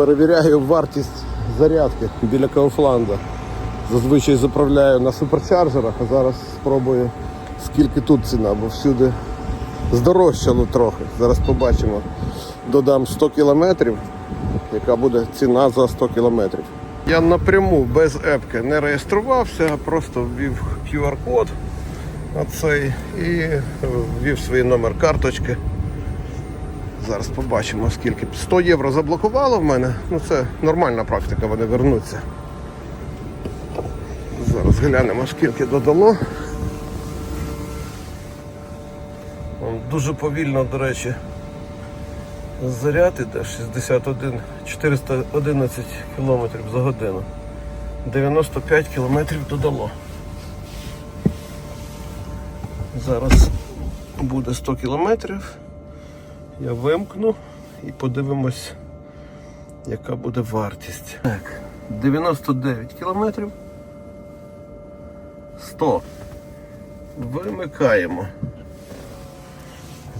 Перевіряю вартість зарядки біля Кауфланда. Зазвичай заправляю на суперчарджерах, а зараз спробую скільки тут ціна, бо всюди здорожчало трохи. Зараз побачимо. Додам 100 кілометрів, яка буде ціна за 100 кілометрів. Я напряму без епки не реєструвався, просто ввів QR-код оцей і ввів свій номер карточки. Зараз побачимо скільки. 100 євро заблокувало в мене. Ну це нормальна практика, вони вернуться. Зараз глянемо, скільки додало. Дуже повільно, до речі, заряд іде 61, 411 км за годину. 95 км додало. Зараз буде 100 кілометрів. Я вимкну і подивимось, яка буде вартість. Так, 99 кілометрів. 100. Вимикаємо.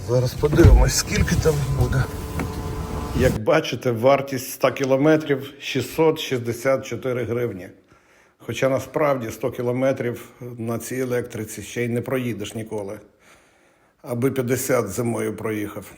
Зараз подивимось, скільки там буде. Як бачите, вартість 100 кілометрів 664 гривні. Хоча насправді 100 кілометрів на цій електриці ще й не проїдеш ніколи. Аби 50 зимою проїхав.